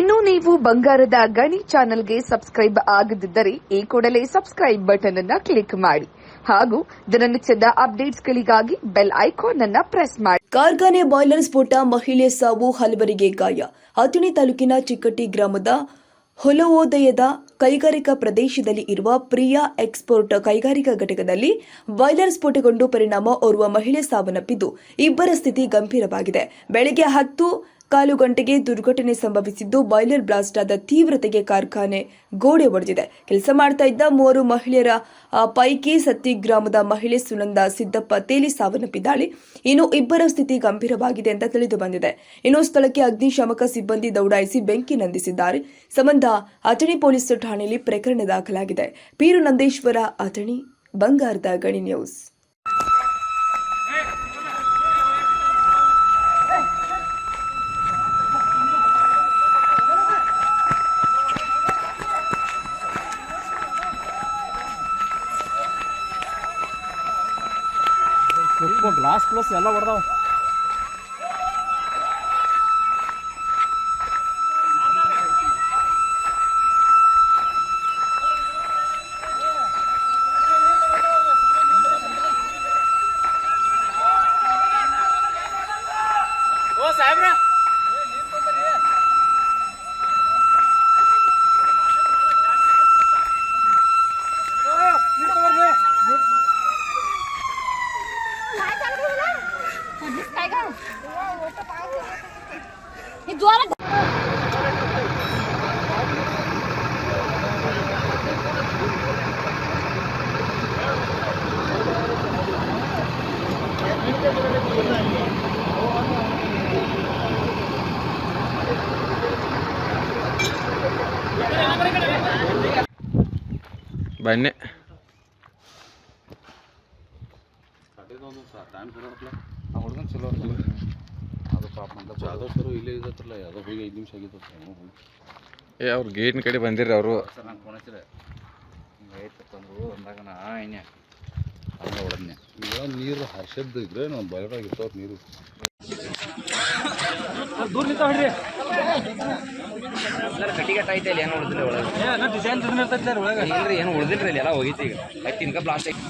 ಇನ್ನು ನೀವು ಬಂಗಾರದ ಗಣಿ ಚಾನೆಲ್ಗೆ ಸಬ್ಸ್ಕ್ರೈಬ್ ಆಗದಿದ್ದರೆ ಈ ಕೂಡಲೇ ಸಬ್ಸ್ಕ್ರೈಬ್ ಬಟನ್ ಅನ್ನ ಕ್ಲಿಕ್ ಮಾಡಿ ಹಾಗೂ ದಿನನಿತ್ಯದ ಅಪ್ಡೇಟ್ಸ್ಗಳಿಗಾಗಿ ಬೆಲ್ ಐಕಾನ್ ಅನ್ನ ಪ್ರೆಸ್ ಮಾಡಿ. ಕಾರ್ಖಾನೆ ಬಾಯ್ಲರ್ ಸ್ಫೋಟ, ಮಹಿಳೆ ಸಾವು, ಹಲವರಿಗೆ ಗಾಯ. ಅಥಣಿ ತಾಲೂಕಿನ ಚಿಕ್ಕಟ್ಟಿ ಗ್ರಾಮದ ಹೊಲವೋದಯದ ಕೈಗಾರಿಕಾ ಪ್ರದೇಶದಲ್ಲಿ ಇರುವ ಪ್ರಿಯಾ ಎಕ್ಸ್ಪೋರ್ಟ್ ಕೈಗಾರಿಕಾ ಘಟಕದಲ್ಲಿ ಬಾಯ್ಲರ್ ಸ್ಫೋಟಗೊಂಡು ಪರಿಣಾಮ ಓರ್ವ ಮಹಿಳೆ ಸಾವನ್ನಪ್ಪಿದ್ದು, ಇಬ್ಬರ ಸ್ಥಿತಿ ಗಂಭೀರವಾಗಿದೆ. ಬೆಳಗ್ಗೆ ಹತ್ತು ಕಾಲು ಗಂಟೆಗೆ ದುರ್ಘಟನೆ ಸಂಭವಿಸಿದ್ದು, ಬಾಯ್ಲರ್ ಬ್ಲಾಸ್ಟ್ ಆದ ತೀವ್ರತೆಗೆ ಕಾರ್ಖಾನೆ ಗೋಡೆ ಒಡೆದಿದೆ. ಕೆಲಸ ಮಾಡ್ತಾ ಇದ್ದ ಮೂವರು ಮಹಿಳೆಯರ ಪೈಕಿ ಸತ್ತಿ ಗ್ರಾಮದ ಮಹಿಳೆ ಸುನಂದ ಸಿದ್ದಪ್ಪ ತೇಲಿ ಸಾವನ್ನಪ್ಪಿದ್ದಾಳೆ. ಇನ್ನು ಇಬ್ಬರ ಸ್ಥಿತಿ ಗಂಭೀರವಾಗಿದೆ ಅಂತ ತಿಳಿದು ಬಂದಿದೆ. ಇನ್ನು ಸ್ಥಳಕ್ಕೆ ಅಗ್ನಿಶಾಮಕ ಸಿಬ್ಬಂದಿ ದೌಡಾಯಿಸಿ ಬೆಂಕಿ ನಂದಿಸಿದ್ದಾರೆ. ಸಂಬಂಧ ಅಥಣಿ ಪೊಲೀಸ್ ಠಾಣೆಯಲ್ಲಿ ಪ್ರಕರಣ ದಾಖಲಾಗಿದೆ. ಪೀರು ನಂದೇಶ್ವರ, ಅಥಣಿ, ಬಂಗಾರದ ಗಣಿ ನ್ಯೂಸ್. ಗ್ಲಾಸ್ ಪ್ಲಸ್ ಎಲ್ಲ ಹೊಡೆದಾವ ಓ ಸಾಹೇಬ್ರ ಬನ್ನಿ ಹುಡುಗನ್ ಚಲೋ ಪಾಪ ಅಂತ ಜಾದವ್ ಸರ್ ಇಲ್ಲೇ ಇದ್ದತ್ರಲ್ಲ ಯಾವುದೋ ಹೋಗಿ ಐದು ನಿಮಿಷ ಆಗಿತ್ತು ಹೋಗಿ. ಏ ಅವ್ರು ಗೇಟ್ನ ಕಡೆ ಬಂದಿರಿ ಅವರು. ಸರ್ ನಾನು ಫೋನ್ ಹಚ್ಚಿದೆ. ಹಿಂಗೆ ತಂದ್ರು ಅಂದಾಗ ನಾ ಏನೇ ಹಂಗೆ ಹೊಡೆದ್ನೆ. ಈಗ ನೀರು ಹರ್ಷದ್ದು ಇದ್ರೆ ನಾವು ಬಯಲಾಗಿರ್ತಾವ್ರ ನೀರು. ದೂರ ನಿಂತ ಹೊಡ್ರಿ ಕಟ್ಟಿಗೆ ಐತೆ ಇಲ್ಲಿ ಏನು ಉಳಿದಿಲ್ಲ ಒಳಗೆ. ಏ ಡಿಸೈನ್ ಒಳಗೆ. ಇಲ್ರಿ ಏನು ಉಳಿದಿಲ್ಲ ಇಲ್ಲಿ ಎಲ್ಲ ಹೋಗಿತ್ತು ಈಗ ಆಯ್ತು ತಿನ್ಕ ಪ್ಲಾಸ್ಟಿಕ್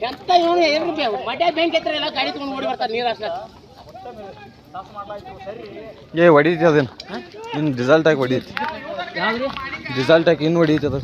ಎಂತ ಇವನು ಏನು ಮಡ್ಯ ಬೆಂಕಿ ಹತ್ರ ಎಲ್ಲ ಗಾಡಿ ತಗೊಂಡು ಓಡಿ ಬರ್ತಾರೆ ನೀರು ಅಷ್ಟ ಏ ಹೊಡೀತಿ ಅದೇನು? ಇನ್ನು ರಿಸಲ್ಟ್ ಆಗಿ ಹೊಡೀತಿ? ರಿಸಲ್ಟ್ ಹಾಕಿ ಇನ್ನು ಹೊಡೀತಿ ಅದ?